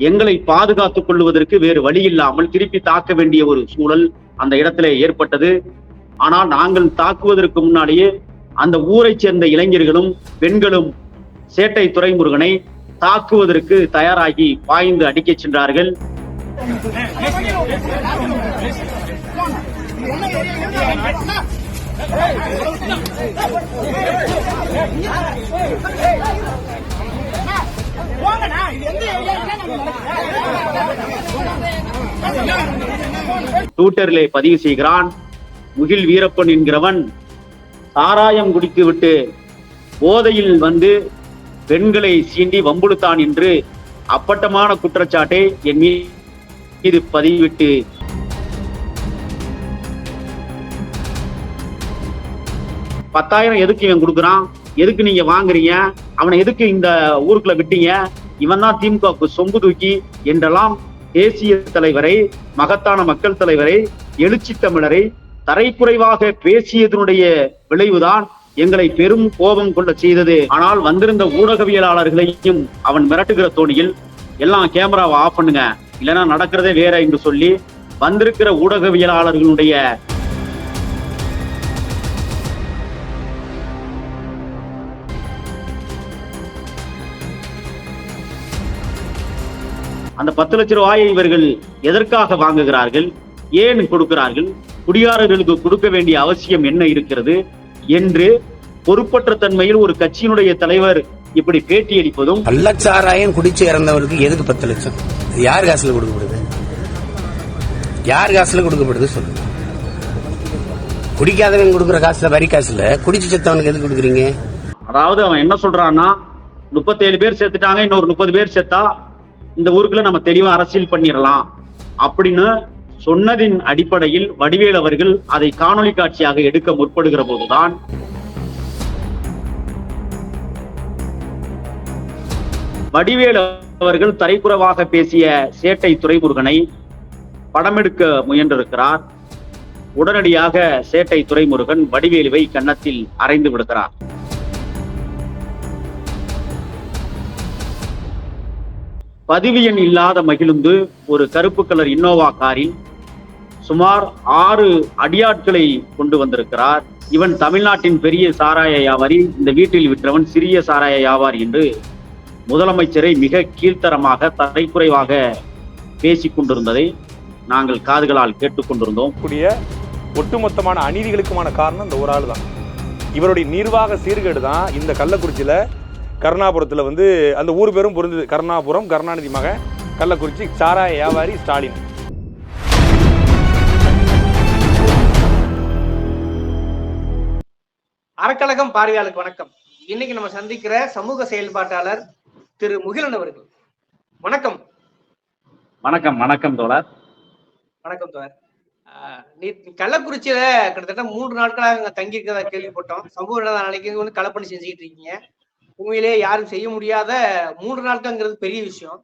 எங்களை பாதுகாத்துக் கொள்வதற்கு வேறு வழி இல்லாமல் திருப்பி தாக்க வேண்டிய ஒரு சூழல் அந்த இடத்திலே ஏற்பட்டது ஆனால் நாங்கள் தாக்குவதற்கு முன்னாடியே அந்த ஊரைச் சேர்ந்த இளைஞர்களும் பெண்களும் சேட்டை துரைமுருகனை தாக்குவதற்கு தயாராகி பாய்ந்து அடிக்கச் சென்றார்கள் போங்கண்ணா இது எந்த ஏரியா ட்விட்டரிலே பதிவு செய்கிறான். முகில் வீரப்பன் என்கிறவன் சாராயம் குடித்துவிட்டு போதையில் வந்து பெண்களை சீண்டி வம்புழுத்தான் என்று அப்பட்டமான குற்றச்சாட்டை என் மீது பதிவிட்டு பத்தாயிரம் எதுக்கு இவன் கொடுக்குறான்? எதுக்கு நீங்க வாங்குறீங்க? அவனை எதுக்கு இந்த ஊருக்குள்ள விட்டீங்க? இவன் தான் திமுக சொம்பு தூக்கி என்றெல்லாம் தேசிய தலைவரை மகத்தான மக்கள் தலைவரை எழுச்சி தமிழரை தரைக்குறைவாக பேசியதனுடைய விளைவுதான் எங்களை பெரும் கோபம் கொள்ள செய்தது. ஆனால் வந்திருந்த ஊடகவியலாளர்களையும் அவன் மிரட்டுகிற தோணியில் எல்லாம் கேமராவை ஆஃப் பண்ணுங்க. இல்லைன்னா நடக்கிறதே வேற என்று சொல்லி வந்திருக்கிற ஊடகவியலாளர்களுடைய அந்த பத்து லட்ச ரூபாயை இவர்கள் எதற்காக வாங்குகிறார்கள்? ஏன் கொடுக்கிறார்கள்? குடியாரர்களுக்கு கொடுக்க வேண்டிய அவசியம் என்ன இருக்கிறது? என்று பொறுப்பற்ற தன்மையில் ஒரு கட்சியினுடைய தலைவர் இப்படி பேட்டி அளிப்பதும் கள்ளச்சாராயம் குடிச்சு இறந்தவருக்கு எதுக்கு பத்து லட்சம்? யார் காசுல கொடுக்கப்படுது? யார் காசுல கொடுக்கப்படுது சொல்லுங்க குடிக்காதவன் கொடுக்குற காசுல வரி காசுல குடிச்சு செத்தவனுக்கு எதுக்கு கொடுக்குறீங்க? அதாவது அவன் என்ன சொல்றான்னா முப்பத்தேழு பேர் செத்துட்டாங்க இன்னொரு முப்பது பேர் செத்தா இந்த ஊருக்குள்ள நம்ம தெளிவா அரசியல் பண்ணிடலாம் அப்படின்னு சொன்னதின் அடிப்படையில் வடிவேல் அவர்கள் அதை காணொளி காட்சியாக எடுக்க முற்படுகிற போதுதான். வடிவேல் அவர்கள் தரைக்குறவாக பேசிய சேட்டை துரைமுருகனை படமெடுக்க முயன்றிருக்கிறார். உடனடியாக சேட்டை துரைமுருகன் வடிவேலுவை கன்னத்தில் அறைந்து விடுகிறார். பதிவு எண் இல்லாத மகிழுந்து ஒரு கருப்பு கலர் இன்னோவா காரில் சுமார் ஆறு அடியாட்களை கொண்டு வந்திருக்கிறார். இவன் தமிழ்நாட்டின் பெரிய சாராய வியாபாரி இந்த வீட்டில் விற்றவன் சிறிய சாராய வியாபாரி என்று முதலமைச்சரை மிக கீழ்த்தரமாக தரைக்குறைவாக பேசிக் கொண்டிருந்ததை நாங்கள் காதுகளால் கேட்டுக்கொண்டிருந்தோம் கூடிய ஒட்டுமொத்தமான அநீதிகளுக்குமான காரணம் இந்த ஒரு ஆள் தான் இவருடைய நிர்வாக சீர்கேடு தான் இந்த கள்ளக்குறிச்சியில் கருணாபுரத்தில் வந்து அந்த ஊர் பேரும் பொருந்தது. கருணாபுரம் கருணாநிதி மகன் கள்ளக்குறிச்சி சாராய வியாபாரி ஸ்டாலின். அறக்கழகம் பார்வையாளருக்கு வணக்கம். இன்னைக்கு நம்ம சந்திக்கிற சமூக செயல்பாட்டாளர் திரு முகிலன் அவர்கள். வணக்கம். வணக்கம் வணக்கம் தோழர். வணக்கம் தோழர். நீ கள்ளக்குறிச்சியில கிட்டத்தட்ட மூன்று நாட்களாக அங்க தங்கி இருக்கிறதா கேள்விப்பட்டோம். சமூக நல நாளைக்கு வந்து களப்பணி செஞ்சுக்கிட்டு இருக்கீங்க. உண்மையிலே யாரும் செய்ய முடியாத மூன்று நாட்கள்ங்கிறது பெரிய விஷயம்.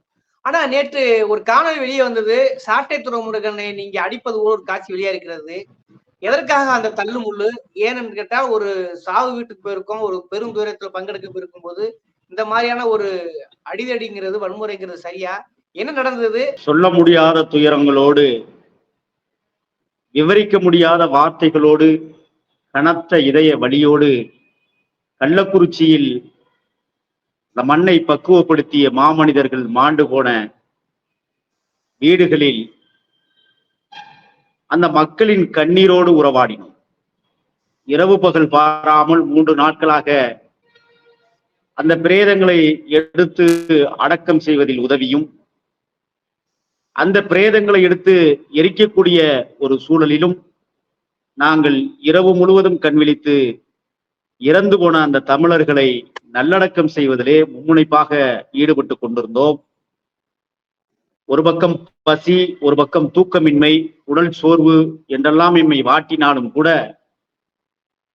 ஆனா நேற்று ஒரு காணொலி வெளியே வந்தது. சாட்டை துறைமுருகனை நீங்க அடிப்பது போல ஒரு காட்சி வெளியா இருக்கிறது. எதற்காக அந்த தள்ளு முள்ளு? ஏன்னு கேட்டா ஒரு சாவு வீட்டுக்கு போயிருக்கோம் ஒரு பெரும் தூரத்துல பங்கெடுக்க போயிருக்கும் போது இந்த மாதிரியான ஒரு அடிதடிங்கிறது வன்முறைங்கிறது சரியா? என்ன நடந்தது? சொல்ல முடியாத துயரங்களோடு விவரிக்க முடியாத வார்த்தைகளோடு கனத்த இதய வழியோடு கள்ளக்குறிச்சியில் மண்ணை பக்குவப்படுத்திய மாமனிதர்கள் மாண்டு போன வீடுகளில் அந்த மக்களின் கண்ணீரோடு உறவாடினோம். இரவு பகல் பாராமல் மூன்று நாட்களாக அந்த பிரேதங்களை எடுத்து அடக்கம் செய்வதில் உதவியும் அந்த பிரேதங்களை எடுத்து எரிக்கக்கூடிய ஒரு சூழலிலும் நாங்கள் இரவு முழுவதும் கண்விழித்து இறந்து போன அந்த தமிழர்களை நல்லடக்கம் செய்வதிலே மும்முனைப்பாக ஈடுபட்டு கொண்டிருந்தோம். ஒரு பக்கம் பசி ஒரு பக்கம் தூக்கமின்மை உடல் சோர்வு என்றெல்லாம் எம்மை வாட்டினாலும் கூட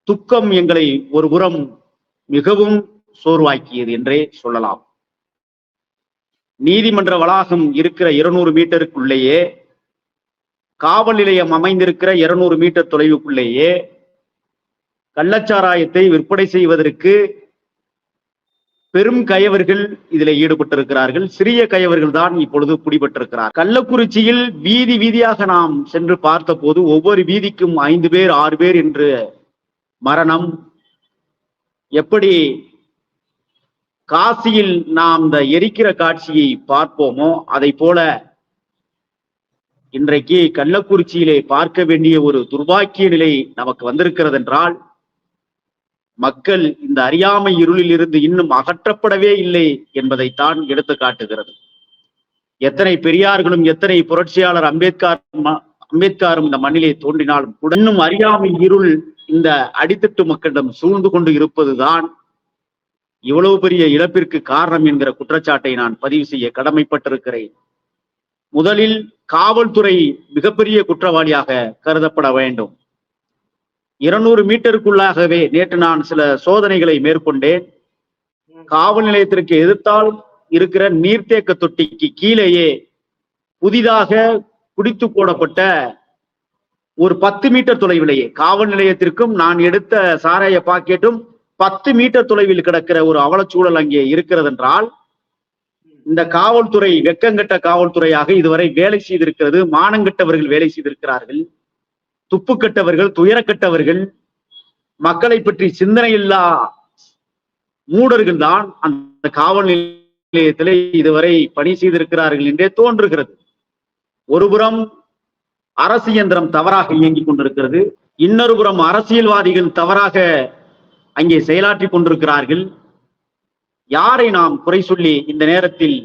துக்கம் எங்களை ஒரு புறம் மிகவும் சோர்வாக்கியது என்றே சொல்லலாம். நீதிமன்ற வளாகம் இருக்கிற இருநூறு மீட்டருக்குள்ளேயே காவல் நிலையம் அமைந்திருக்கிற இருநூறு மீட்டர் தொலைவுக்குள்ளேயே கள்ளச்சாராயத்தை விற்பனை செய்வதற்கு பெரும் கயவர்கள் இதில் ஈடுபட்டிருக்கிறார்கள். சிறிய கயவர்கள் தான் இப்பொழுது பிடிபட்டிருக்கிறார் கள்ளக்குறிச்சியில் வீதி வீதியாக நாம் சென்று பார்த்தபோது ஒவ்வொரு வீதிக்கும் ஐந்து பேர் ஆறு பேர் என்று மரணம். எப்படி காசியில் நாம் இந்த எரிக்கிற காட்சியை பார்ப்போமோ அதை போல இன்றைக்கு கள்ளக்குறிச்சியிலே பார்க்க வேண்டிய ஒரு துர்பாக்கிய நிலை நமக்கு வந்திருக்கிறது என்றால் மக்கள் இந்த அறியாமை இருளில் இருந்து இன்னும் அகற்றப்படவே இல்லை என்பதைத்தான் எடுத்து காட்டுகிறது. எத்தனை பெரியார்களும் எத்தனை புரட்சியாளர் அம்பேத்கர் ம- அம்பேத்கரும் இந்த மண்ணிலே தோன்றினாலும் கூட இன்னும் அறியாமை இருள் இந்த அடித்தட்டு மக்களிடம் சூழ்ந்து கொண்டு இருப்பதுதான் இவ்வளவு பெரிய இழப்பிற்கு காரணம் என்கிற குற்றச்சாட்டை நான் பதிவு செய்ய கடமைப்பட்டிருக்கிறேன். முதலில் காவல்துறை மிகப்பெரிய குற்றவாளியாக கருதப்பட வேண்டும். இருநூறு மீட்டருக்குள்ளாகவே நேற்று நான் சில சோதனைகளை மேற்கொண்டேன். காவல் நிலையத்திற்கு எதிர்த்தால் இருக்கிற நீர்த்தேக்க தொட்டிக்கு கீழேயே புதிதாக குடித்து போடப்பட்ட ஒரு பத்து மீட்டர் தொலைவிலேயே காவல் நிலையத்திற்கும் நான் எடுத்த சாராய பாக்கெட்டும் பத்து மீட்டர் தொலைவில் கிடக்கிற ஒரு அவலச்சூழல் அங்கே இருக்கிறது என்றால் இந்த காவல்துறை வெக்கங்கட்ட காவல்துறையாக இதுவரை வேலை செய்திருக்கிறது மானங்கட்டவர்கள் வேலை செய்திருக்கிறார்கள். துப்புக்கட்டவர்கள் துயரக்கட்டவர்கள் மக்களை பற்றி சிந்தனை இல்லா மூடர்கள் தான் அந்த காவல் நிலையத்திலே இதுவரை பணி செய்திருக்கிறார்கள் என்றே தோன்றுகிறது. ஒருபுறம் அரசு இயந்திரம் தவறாக இயங்கிக் கொண்டிருக்கிறது. இன்னொரு புறம் அரசியல்வாதிகள் தவறாக அங்கே செயலாற்றி கொண்டிருக்கிறார்கள். யாரை நாம் குறை சொல்லி இந்த நேரத்தில்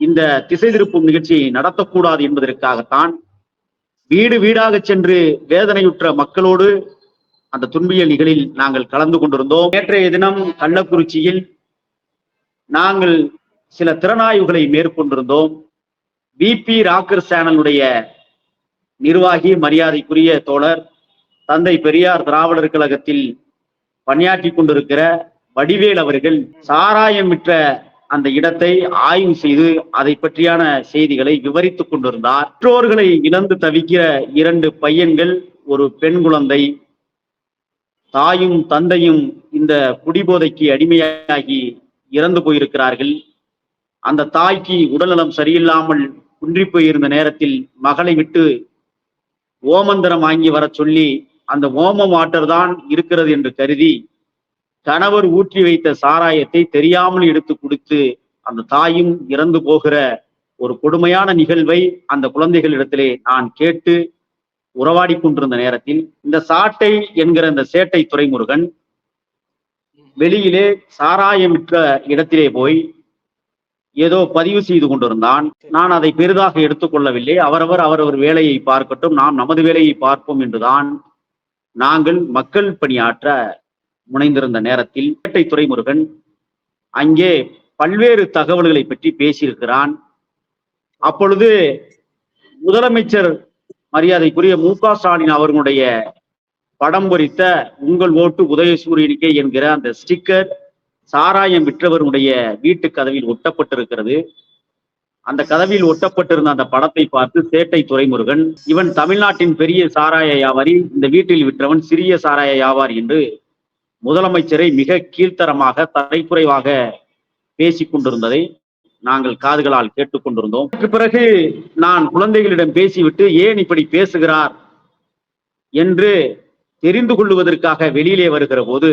இந்த திசை திருப்பும் நிகழ்ச்சியை நடத்தக்கூடாது என்பதற்காகத்தான் வீடு வீடாக சென்று வேதனையுற்ற மக்களோடு அந்த துன்பியல் நிகழில் நாங்கள் கலந்து கொண்டிருந்தோம். நேற்றைய தினம் கள்ளக்குறிச்சியில் நாங்கள் சில திறனாய்வுகளை மேற்கொண்டிருந்தோம். பிபி ராக்கர் சேனலுடைய நிர்வாகி மரியாதைக்குரிய தோழர் தந்தை பெரியார் திராவிடர் கழகத்தில் பணியாற்றி கொண்டிருக்கிற வடிவேல் அவர்கள் சாராயம் விற்ற அந்த இடத்தை ஆய்வு செய்து அதை பற்றியான செய்திகளை விவரித்துக் கொண்டிருந்தார். பெற்றோர்களை இழந்து தவிக்கிற இரண்டு பையன்கள் ஒரு பெண் குழந்தை தாயும் தந்தையும் இந்த குடிபோதைக்கு அடிமையாகி இறந்து போயிருக்கிறார்கள். அந்த தாய்க்கு உடல்நலம் சரியில்லாமல் குன்றி போயிருந்த நேரத்தில் மகளை விட்டு ஓமந்திரம் வாங்கி வர சொல்லி அந்த ஓம வாட்டர் தான் இருக்கிறது என்று கருதி கணவர் ஊற்றி வைத்த சாராயத்தை தெரியாமல் எடுத்து கொடுத்து அந்த தாயும் இறந்து போகிற ஒரு கொடுமையான நிகழ்வை அந்த குழந்தைகளிடத்திலே நான் கேட்டு உறவாடி கொண்டிருந்த நேரத்தில் இந்த சாட்டை என்கிற இந்த சேட்டை துறைமுருகன் வெளியிலே சாராயமிட்ட இடத்திலே போய் ஏதோ பதிவு செய்து கொண்டிருந்தான். நான் அதை பெரிதாக எடுத்துக்கொள்ளவில்லை. அவரவர் அவரவர் வேலையை பார்க்கட்டும். நாம் நமது வேலையை பார்ப்போம் என்றுதான் நாங்கள் மக்கள் பணியாற்ற முனைந்திருந்த நேரத்தில் பேட்டை துறைமுருகன் அங்கே பல்வேறு தகவல்களை பற்றி பேசியிருக்கிறான். அப்பொழுது முதலமைச்சர் மரியாதைக்குரிய மு க ஸ்டாலின் அவர்களுடைய படம் பொறித்த உங்கள் ஓட்டு உதயசூரியனுக்கே என்கிற அந்த ஸ்டிக்கர் சாராயம் விற்றவருடைய வீட்டு கதவில் ஒட்டப்பட்டிருக்கிறது. அந்த கதவில் ஒட்டப்பட்டிருந்த அந்த படத்தை பார்த்து சேட்டை துறைமுருகன் இவன் தமிழ்நாட்டின் பெரிய சாராய வியாபாரி இந்த வீட்டில் விற்றவன் சிறிய சாராய வியாபாரி என்று முதலமைச்சரை மிக கீழ்த்தரமாக தரைக்குறைவாக பேசிக் கொண்டிருந்ததை நாங்கள் காதுகளால் கேட்டுக்கொண்டிருந்தோம் அதற்கு பிறகு நான் குழந்தைகளிடம் பேசிவிட்டு ஏன் இப்படி பேசுகிறார்? என்று தெரிந்து கொள்வதற்காக வெளியிலே வருகிற போது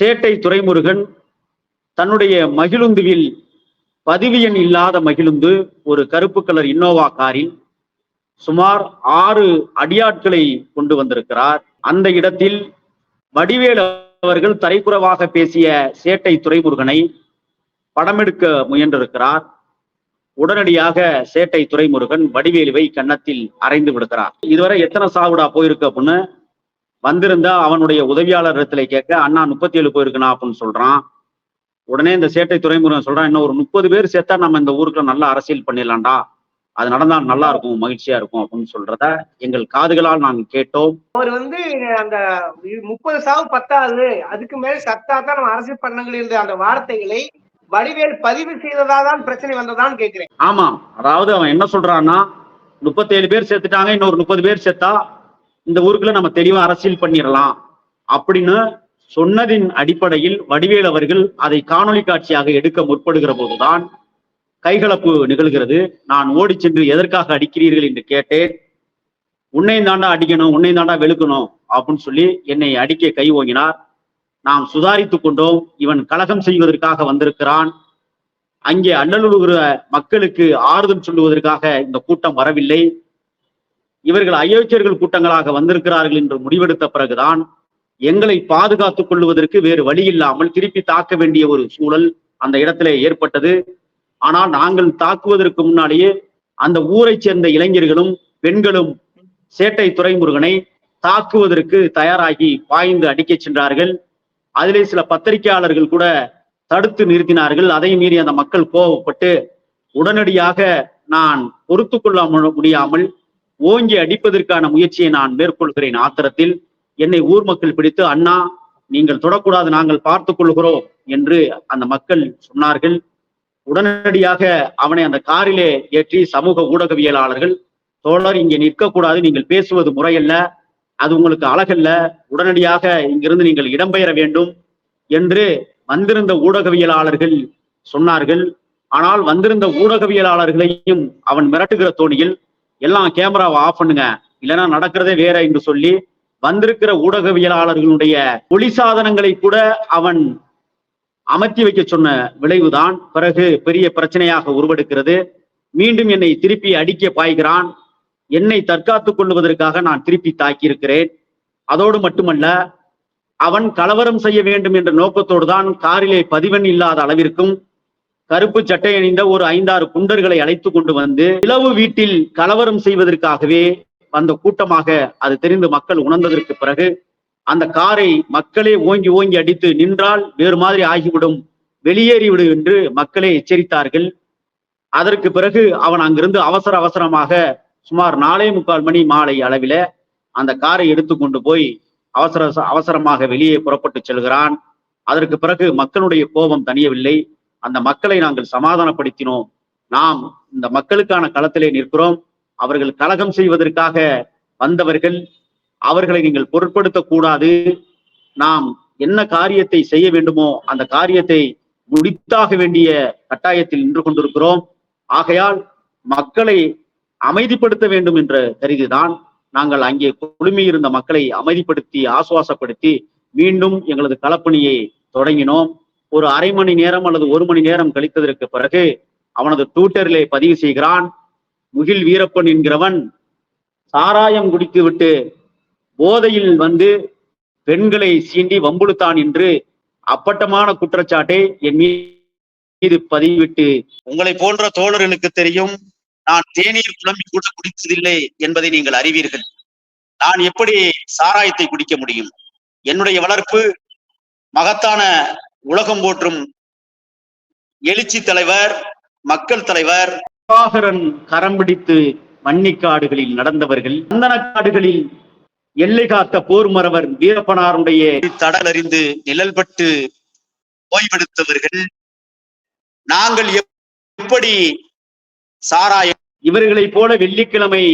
சேட்டை துரைமுருகன் தன்னுடைய மகிழுந்துவில் பதிவு எண் இல்லாத மகிழுந்து ஒரு கருப்பு கலர் இன்னோவா காரில் சுமார் ஆறு அடியாட்களை கொண்டு வந்திருக்கிறார். அந்த இடத்தில் வடிவேல் அவர்கள் தரைக்குறவாக பேசிய சேட்டை துறைமுருகனை படமெடுக்க முயன்றிருக்கிறார். உடனடியாக சேட்டை துறைமுருகன் வடிவேலுவை கன்னத்தில் அறைந்து விடுகிறார். இதுவரை எத்தனை சாவுடா போயிருக்கு அப்படின்னு வந்திருந்தா அவனுடைய உதவியாளர் இடத்துல கேட்க அண்ணா முப்பத்தி ஏழு போயிருக்குண்ணா அப்படின்னு சொல்றான். உடனே இந்த சேட்டை துறைமுருகன் சொல்றான் இன்னும் ஒரு முப்பது பேர் சேர்த்தா நம்ம இந்த ஊருக்குள்ள நல்லா அரசியல் பண்ணிடலாம்டா. அது நடந்தா நல்லா இருக்கும் மகிழ்ச்சியா இருக்கும் அப்படின்னு சொல்றத எங்கள் காதுகளால் நாங்கள் கேட்டோம். அவர் வந்து அந்த முப்பது சாவு பத்தாது அதுக்கு மேல சத்தா தான் நம்ம அரசியல் பண்ணங்கள் இருந்த அந்த வார்த்தைகளை வடிவேல் பதிவு செய்ததா தான் பிரச்சனை வந்ததான்னு கேக்குறேன் ஆமாம் அதாவது அவன் என்ன சொல்றான்னா முப்பத்தேழு பேர் சேர்த்துட்டாங்க இன்னொரு முப்பது பேர் சேர்த்தா இந்த ஊருக்குள்ள நம்ம தெளிவா அரசியல் பண்ணிடலாம் அப்படின்னு சொன்னதின் அடிப்படையில் வடிவேல் அவர்கள் அதை காணொளி காட்சியாக எடுக்க முற்படுகிற போதுதான் கைகலப்பு நிகழ்கிறது. நான் ஓடி சென்று எதற்காக அடிக்கிறீர்கள் என்று கேட்டேன். உன்னை தாண்டா அடிக்கணும் உன்னை தாண்டா வெளுக்கணும் அப்படின்னு சொல்லி என்னை அடிக்க கை ஓங்கினார். நாம் சுதாரித்துக் கொண்டோம். இவன் கலகம் செய்வதற்காக வந்திருக்கிறான். அங்கே அண்ணலுகிற மக்களுக்கு ஆறுதல் சொல்லுவதற்காக இந்த கூட்டம் வரவில்லை. இவர்கள் அயோக்கியர்கள் கூட்டங்களாக வந்திருக்கிறார்கள் என்று முடிவெடுத்த பிறகுதான் எங்களை பாதுகாத்துக் கொள்வதற்கு வேறு வழி இல்லாமல் திருப்பி தாக்க வேண்டிய ஒரு சூழல் அந்த இடத்திலே ஏற்பட்டது. ஆனால் நாங்கள் தாக்குவதற்கு முன்னாலேயே அந்த ஊரைச் சேர்ந்த இளைஞர்களும் பெண்களும் சேட்டை துரைமுருகனை தாக்குவதற்கு தயாராகி பாய்ந்து அடிக்கச் சென்றார்கள். அதிலே சில பத்திரிகையாளர்கள் கூட தடுத்து நிறுத்தினார்கள். அதை மீறி அந்த மக்கள் கோபப்பட்டு உடனடியாக நான் பொறுத்து கொள்ள முடியாமல் ஓங்கி அடிப்பதற்கான முயற்சியை நான் மேற்கொள்கிறேன். ஆத்திரத்தில் என்னை ஊர் மக்கள் பிடித்து அண்ணா நீங்கள் தொடக்கூடாது நாங்கள் பார்த்துக் கொள்கிறோம் என்று அந்த மக்கள் சொன்னார்கள். உடனடியாக அவனை அந்த காரிலே ஏற்றி சமூக ஊடகவியலாளர்கள் தோழர் இங்கே நிற்கக்கூடாது நீங்கள் பேசுவது முறையல்ல அது உங்களுக்கு அழகல்ல உடனடியாக இங்கிருந்து நீங்கள் இடம்பெயர வேண்டும் என்று வந்திருந்த ஊடகவியலாளர்கள் சொன்னார்கள். ஆனால் வந்திருந்த ஊடகவியலாளர்களையும் அவன் மிரட்டுகிற தோணியில் எல்லாம் கேமராவை ஆஃப் பண்ணுங்க இல்லைன்னா நடக்கிறதே வேற என்று சொல்லி வந்திருக்கிற ஊடகவியலாளர்களுடைய ஒளி சாதனங்களை கூட அவன் அமர்த்தி வைக்க சொன்ன விளைவுதான் பிறகு பெரிய பிரச்சனையாக உருவெடுக்கிறது. மீண்டும் என்னை திருப்பி அடிக்க பாய்கிறான். என்னை தற்காத்துக் கொள்வதற்காக நான் திருப்பி தாக்கியிருக்கிறேன். அதோடு மட்டுமல்ல அவன் கலவரம் செய்ய வேண்டும் என்ற நோக்கத்தோடு தான் காரிலே பதிவெண் இல்லாத அளவிற்கும் கருப்பு சட்டை அணிந்த ஒரு ஐந்தாறு குண்டர்களை அழைத்து கொண்டு வந்து இளவு வீட்டில் கலவரம் செய்வதற்காகவே வந்த கூட்டமாக அது தெரிந்து மக்கள் உணர்ந்ததற்கு பிறகு அந்த காரை மக்களே ஓங்கி ஓங்கி அடித்து நின்றால் வேறு மாதிரி ஆகிவிடும். வெளியேறிவிடும் என்று மக்களே எச்சரித்தார்கள். அதற்கு பிறகு அவன் அங்கிருந்து அவசர அவசரமாக சுமார் நாலே முக்கால் மணி மாலை அளவில அந்த காரை எடுத்துக்கொண்டு போய் அவசர அவசரமாக வெளியே புறப்பட்டு செல்கிறான். அதற்கு பிறகு மக்களுடைய கோபம் தணியவில்லை. அந்த மக்களை நாங்கள் சமாதானப்படுத்தினோம். நாம் இந்த மக்களுக்கான களத்திலே நிற்கிறோம். அவர்கள் கலகம் செய்வதற்காக வந்தவர்கள் அவர்களை நீங்கள் பொருட்படுத்த கூடாது நாம் என்ன காரியத்தை செய்ய வேண்டுமோ அந்த காரியத்தை முடித்தாக வேண்டிய கட்டாயத்தில் நின்று கொண்டிருக்கிறோம். ஆகையால் மக்களை அமைதிப்படுத்த வேண்டும் என்ற கருதிதான் நாங்கள் அங்கே குழுமியிருந்த மக்களை அமைதிப்படுத்தி ஆசுவாசப்படுத்தி மீண்டும் எங்களது களப்பணியை தொடங்கினோம். ஒரு அரை மணி நேரம் அல்லது ஒரு மணி நேரம் கழித்ததற்கு பிறகு அவனது ட்விட்டரிலே பதிவு செய்கிறான். முகில் வீரப்பன் என்கிறவன் சாராயம் குடித்து விட்டு போதையில் வந்து பெண்களை சீண்டி வம்புழுத்தான் என்று அப்பட்டமான குற்றச்சாட்டை என் மீது பதிவிட்டு உங்களை போன்ற தோழர்களுக்கு தெரியும். நான் தேநீர் குழம்பி கூட குடித்ததில்லை என்பதை நீங்கள் அறிவீர்கள். நான் எப்படி சாராயத்தை குடிக்க முடியும்? என்னுடைய வளர்ப்பு மகத்தான உலகம் போற்றும் எழுச்சி தலைவர் மக்கள் தலைவர். கரம் பிடித்து மன்னிக்காடுகளில் நடந்தவர்கள் சந்தனக்காடுகளில் எல்லை காத்த போர் மறவர் வீரப்பனாருடைய தடல் அறிந்து நிழல்பட்டு ஓய்வெடுத்தவர்கள் நாங்கள் எப்படி சாராயம் இவர்களைப் போல வெள்ளிக்கிழமை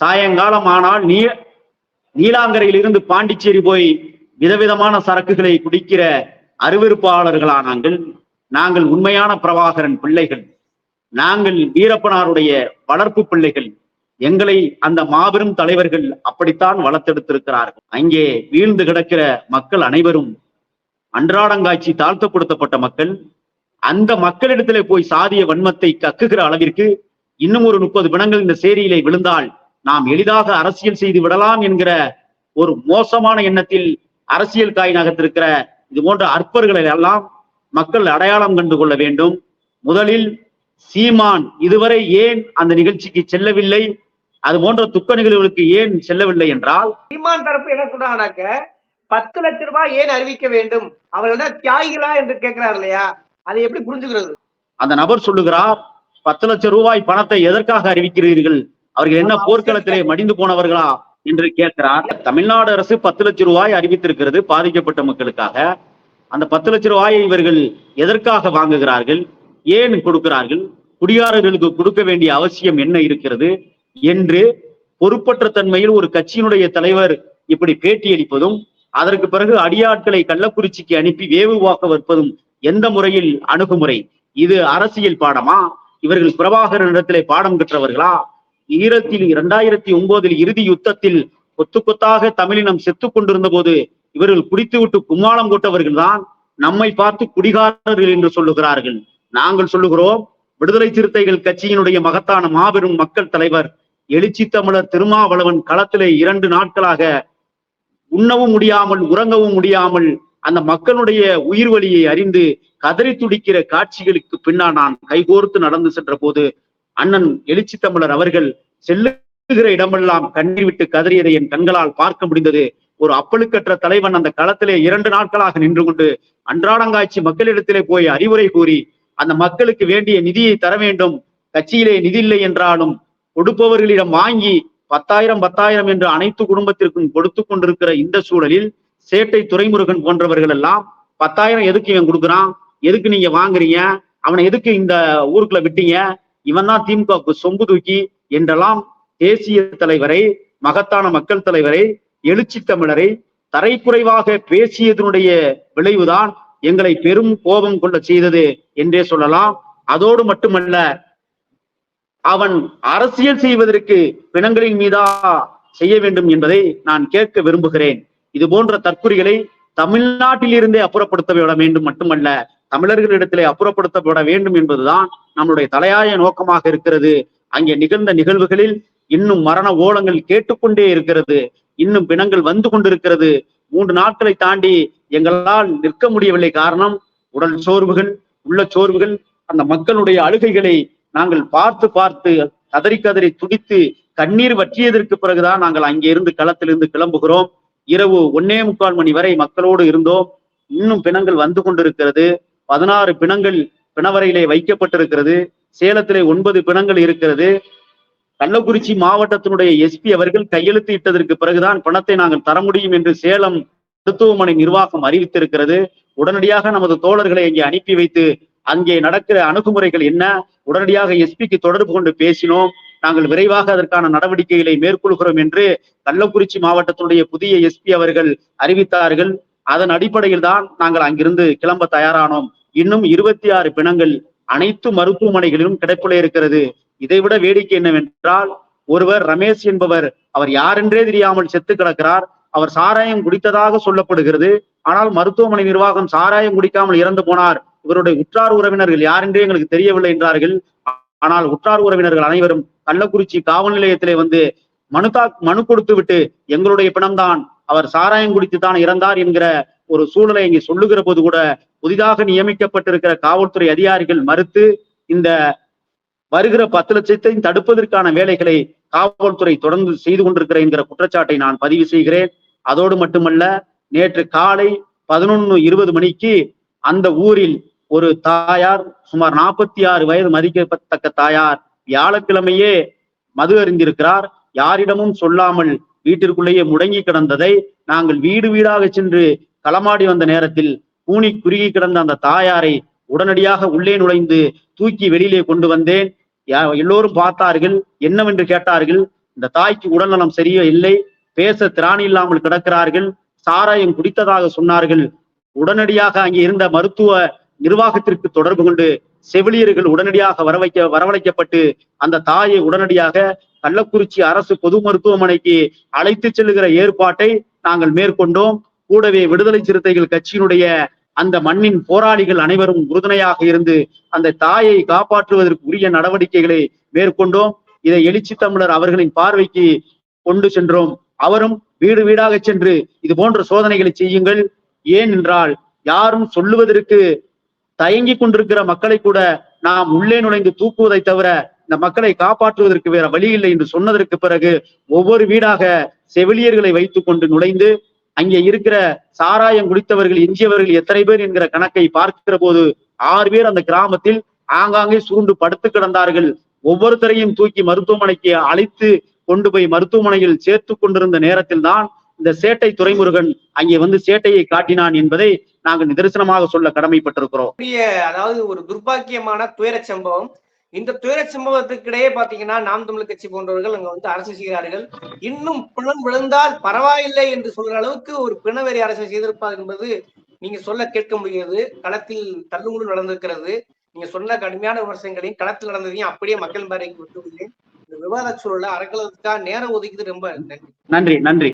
சாயங்காலம் ஆனால் நீ நீலாங்கரையில் இருந்து பாண்டிச்சேரி போய் விதவிதமான சரக்குகளை குடிக்கிற அருவருப்பாளர்களா நாங்கள் நாங்கள் உண்மையான பிரபாகரன் பிள்ளைகள். நாங்கள் வீரப்பனாருடைய வளர்ப்பு பிள்ளைகள். எங்களை அந்த மாபெரும் தலைவர்கள் அப்படித்தான் வளர்த்தெடுத்திருக்கிறார்கள். அங்கே வீழ்ந்து கிடக்கிற மக்கள் அனைவரும் அன்றாடங்காட்சி தாழ்த்தப்படுத்தப்பட்ட மக்கள் அந்த மக்களிடத்திலே போய் சாதிய வன்மத்தை கக்குகிற அளவிற்கு இன்னும் ஒரு முப்பது பிணங்கள் இந்த சேரியிலே விழுந்தால் நாம் எளிதாக அரசியல் செய்து விடலாம் என்கிற ஒரு மோசமான எண்ணத்தில் அரசியல் காய் நகர்த்திருக்கிற இது போன்ற அற்பர்களை எல்லாம் மக்கள் அடையாளம் கண்டு கொள்ள வேண்டும். முதலில் சீமான் இதுவரை ஏன் அந்த நிகழ்ச்சிக்கு செல்லவில்லை? அது போன்ற துக்க நிகழ்வுகளுக்கு ஏன் செல்லவில்லை என்றால் சீமான் தரப்பு என்ன சொல்றாங்கனாக்க பத்து லட்ச ரூபாய் ஏன் அறிவிக்க வேண்டும்? அவர்கள் தியாகிகளா என்று கேட்கிறார் இல்லையா? அதை எப்படி புரிஞ்சுக்கிறது? அந்த நபர் சொல்லுகிறார் பத்து லட்சம் ரூபாய் பணத்தை எதற்காக அறிவிக்கிறீர்கள்? அவர்கள் என்ன போர்க்களத்திலே மடிந்து போனவர்களா என்று கேட்கிறார். தமிழ்நாடு அரசு பத்து லட்சம் ரூபாய் அறிவித்திருக்கிறது பாதிக்கப்பட்ட மக்களுக்காக. அந்த பத்து லட்சம் ரூபாயை இவர்கள் எதற்காக வாங்குகிறார்கள்? ஏன் கொடுக்கிறார்கள்? குடியாரர்களுக்கு கொடுக்க வேண்டிய அவசியம் என்ன இருக்கிறது? என்று பொறுப்பற்ற தன்மையில் ஒரு கட்சியினுடைய தலைவர் இப்படி பேட்டியளிப்பதும் அதற்கு பிறகு அடியாட்களை கள்ளக்குறிச்சிக்கு அனுப்பி வேவு வாக்க வைப்பதும் எந்த முறையில் அணுகுமுறை? இது அரசியல் பாடமா? இவர்கள் பிரபாகரனிடத்திலே பாடம் கற்றவர்களா? ஈரத்தில் இரண்டாயிரத்தி ஒன்பதில் இறுதி யுத்தத்தில் கொத்து கொத்தாக தமிழினம் செத்து கொண்டிருந்த போது இவர்கள் குடித்துவிட்டு கும்மாளம் கொட்டவர்கள் தான் நம்மை பார்த்து குடிகாரர்கள் என்று சொல்லுகிறார்கள். நாங்கள் சொல்லுகிறோம் விடுதலை சிறுத்தைகள் கட்சியினுடைய மகத்தான மாபெரும் மக்கள் தலைவர் எழுச்சி தமிழர் திருமாவளவன் களத்திலே இரண்டு நாட்களாக உண்ணவும் முடியாமல் உறங்கவும் முடியாமல் அந்த மக்களுடைய உயிர் வலியை அறிந்து கதறி துடிக்கிற காட்சிகளுக்கு பின்னால் நான் கைகோர்த்து நடந்து சென்ற போது அண்ணன் எழுச்சி தமிழர் அவர்கள் செல்லுகிற இடமெல்லாம் கண்ணீர் விட்டு கதறியதை என் கண்களால் பார்க்க முடிந்தது. ஒரு அப்பழுக்கற்ற தலைவன் அந்த களத்திலே இரண்டு நாட்களாக நின்று கொண்டு அன்றாடங்காட்சி மக்களிடத்திலே போய் அறிவுரை கூறி அந்த மக்களுக்கு வேண்டிய நிதியை தர வேண்டும் கட்சியிலே நிதி இல்லை என்றாலும் கொடுப்பவர்களிடம் வாங்கி பத்தாயிரம் பத்தாயிரம் என்று அனைத்து குடும்பத்திற்கும் கொடுத்து கொண்டிருக்கிற இந்த சூழலில் சேட்டை துரைமுருகன் போன்றவர்கள் எல்லாம் பத்தாயிரம் எதுக்கு இவன் கொடுக்குறான்? எதுக்கு நீங்க வாங்குறீங்க? அவனை எதுக்கு இந்த ஊருக்குள்ள விட்டீங்க? இவன் தான் திமுகவுக்கு சொம்பு தூக்கி என்றெல்லாம் தேசிய தலைவரை மகத்தான மக்கள் தலைவரை எழுச்சி தமிழரை தரைக்குறைவாக பேசியதனுடைய விளைவுதான் எங்களை பெரும் கோபம் கொள்ள செய்தது என்றே சொல்லலாம். அதோடு மட்டுமல்ல அவன் அரசியல் செய்வதற்கு பிணங்களின் மீதா செய்ய வேண்டும் என்பதை நான் கேட்க விரும்புகிறேன். இது போன்ற தற்குறிகளை தமிழ்நாட்டில் இருந்தே அப்புறப்படுத்தப்பட வேண்டும் மட்டுமல்ல தமிழர்களிடத்திலே அப்புறப்படுத்தப்பட வேண்டும் என்பதுதான் நம்முடைய தலையாய நோக்கமாக இருக்கிறது. அங்கே நிகழ்ந்த நிகழ்வுகளில் இன்னும் மரண ஓலங்கள் கேட்டுக்கொண்டே இருக்கிறது. இன்னும் பிணங்கள் வந்து கொண்டிருக்கிறது. மூன்று நாட்களை தாண்டி எங்களால் நிற்க முடியவில்லை காரணம் உடல் சோர்வுகள் உள்ள சோர்வுகள் அந்த மக்களுடைய அழுகைகளை நாங்கள் பார்த்து பார்த்து கதறி கதறி துடித்து கண்ணீர் வற்றியதற்கு பிறகுதான் நாங்கள் அங்கே இருந்து களத்திலிருந்து கிளம்புகிறோம். இரவு ஒன்னே முக்கால் மணி வரை மக்களோடு இருந்தோம். இன்னும் பிணங்கள் வந்து கொண்டிருக்கிறது. பதினாறு பிணங்கள் பிணவரையிலே வைக்கப்பட்டிருக்கிறது. சேலத்திலே ஒன்பது பிணங்கள் இருக்கிறது. கள்ளக்குறிச்சி மாவட்டத்தினுடைய எஸ்பி அவர்கள் கையெழுத்து இட்டதற்கு பிறகுதான் பணத்தை நாங்கள் தர முடியும் என்று சேலம் மருத்துவமனை நிர்வாகம் அறிவித்திருக்கிறது. உடனடியாக நமது தோழர்களை இங்கே அனுப்பி வைத்து அங்கே நடக்கிற அணுகுமுறைகள் என்ன? உடனடியாக எஸ்பிக்கு தொடர்பு கொண்டு பேசினோம். நாங்கள் விரைவாக அதற்கான நடவடிக்கைகளை மேற்கொள்கிறோம் என்று கள்ளக்குறிச்சி மாவட்டத்தினுடைய புதிய எஸ்பி அவர்கள் அறிவித்தார்கள். அதன் அடிப்படையில் தான் நாங்கள் அங்கிருந்து கிளம்ப தயாரானோம். இன்னும் இருபத்தி ஆறு பிணங்கள் அனைத்து மருத்துவமனைகளிலும் கிடைப்பில இருக்கிறது. இதைவிட வேடிக்கை என்னவென்றால் ஒருவர் ரமேஷ் என்பவர் அவர் யாரென்றே தெரியாமல் செத்து கிடக்கிறார். அவர் சாராயம் குடித்ததாக சொல்லப்படுகிறது. ஆனால் மருத்துவமனை நிர்வாகம் சாராயம் குடிக்காமல் இறந்து போனார். இவருடைய உற்றார் உறவினர்கள் யாரென்றே எங்களுக்கு தெரியவில்லை என்றார்கள். ஆனால் உற்றார் உறவினர்கள் அனைவரும் கள்ளக்குறிச்சி காவல் நிலையத்திலே வந்து மனு தா மனு கொடுத்து விட்டு எங்களுடைய பிணம்தான் அவர் சாராயம் குடித்து தான் இறந்தார் என்கிற ஒரு சூழலை இங்கே சொல்லுகிற போது கூட புதிதாக நியமிக்கப்பட்டிருக்கிற காவல்துறை அதிகாரிகள் மறுத்து இந்த வருகிற பத்து லட்சத்தை தடுப்பதற்கான வேலைகளை காவல்துறை தொடர்ந்து செய்து கொண்டிருக்கிற என்கிற குற்றச்சாட்டை நான் பதிவு செய்கிறேன். அதோடு மட்டுமல்ல நேற்று காலை பதினொன்னு இருபது மணிக்கு அந்த ஊரில் ஒரு தாயார் சுமார் நாற்பத்தி ஆறு வயது மதிக்கத்தக்க தாயார் வியாழக்கிழமையே மது அறிந்திருக்கிறார் யாரிடமும் சொல்லாமல் வீட்டிற்குள்ளேயே முடங்கி கிடந்ததை நாங்கள் வீடு வீடாக சென்று களமாடி வந்த நேரத்தில் கூனி குறுகி கிடந்த அந்த தாயாரை உடனடியாக உள்ளே நுழைந்து தூக்கி வெளியிலே கொண்டு வந்தேன். யா- எல்லோரும் பார்த்தார்கள். என்னவென்று கேட்டார்கள்? இந்த தாய்க்கு உடல்நலம் சரியா இல்லை. பேச திராணி இல்லாமல் கிடக்கிறார்கள். சாராயம் குடித்ததாக சொன்னார்கள். உடனடியாக அங்கே இருந்த மருத்துவ நிர்வாகத்திற்கு தொடர்பு கொண்டு செவிலியர்கள் உடனடியாக வரவைக்க வரவழைக்கப்பட்டு அந்த தாயை உடனடியாக கள்ளக்குறிச்சி அரசு பொது மருத்துவமனைக்கு அழைத்து செல்லுகிற ஏற்பாட்டை நாங்கள் மேற்கொண்டோம். கூடவே விடுதலை சிறுத்தைகள் கட்சியினுடைய அந்த மண்ணின் போராளிகள் அனைவரும் உறுதுணையாக இருந்து அந்த தாயை காப்பாற்றுவதற்கு உரிய நடவடிக்கைகளை மேற்கொண்டோம். இதை எழுச்சி தமிழர் அவர்களின் பார்வைக்கு கொண்டு சென்றோம். அவரும் வீடு வீடாக சென்று இது போன்ற சோதனைகளை செய்யுங்கள். ஏன் என்றால் யாரும் சொல்லுவதற்கு தயங்கி கொண்டிருக்கிற மக்களை கூட நாம் உள்ளே நுழைந்து தூக்குவதை தவிர இந்த மக்களை காப்பாற்றுவதற்கு வேற வழி இல்லை என்று சொன்னதற்கு பிறகு ஒவ்வொரு வீடாக செவிலியர்களை வைத்துக் கொண்டு நுழைந்து அங்கே இருக்கிற சாராயம் குடித்தவர்கள் எஞ்சியவர்கள் எத்தனை பேர் என்கிற கணக்கை பார்க்கிற போது ஆறு பேர் அந்த கிராமத்தில் ஆங்காங்கே சூண்டு படுத்து கிடந்தார்கள். ஒவ்வொருத்தரையும் தூக்கி மருத்துவமனைக்கு அழைத்து கொண்டு போய் மருத்துவமனையில் சேர்த்து கொண்டிருந்த நேரத்தில் தான் இந்த சேட்டை துரைமுருகன் அங்கே வந்து சேட்டையை காட்டினான் என்பதை நாங்கள் நிதர்சனமாக சொல்ல கடமைப்பட்டிருக்கிறோம். அதாவது ஒரு துர்பாக்கியமான துயர சம்பவம். இந்த துயர சம்பவத்துக்கிடையே பாத்தீங்கன்னா நாம் தமிழர் கட்சி போன்றவர்கள் அங்க வந்து அரசு செய்கிறார்கள். இன்னும் பிணம் விழுந்தால் பரவாயில்லை என்று சொல்ற அளவுக்கு ஒரு பிணவெறி அரசு செய்திருப்பார் என்பது நீங்க சொல்ல கேட்க முடியாது களத்தில் தள்ளுமுள்ளு நடந்திருக்கிறது. நீங்க சொன்ன கடுமையான விமர்சனங்களையும் களத்தில் நடந்ததையும் அப்படியே மக்கள் பாறைக்கு விட்டு விடுகிறேன் இந்த விவாத சூழலை அரங்கத்துக்காக நேரம் ஒதுக்கிது ரொம்ப நன்றி. நன்றி நன்றி.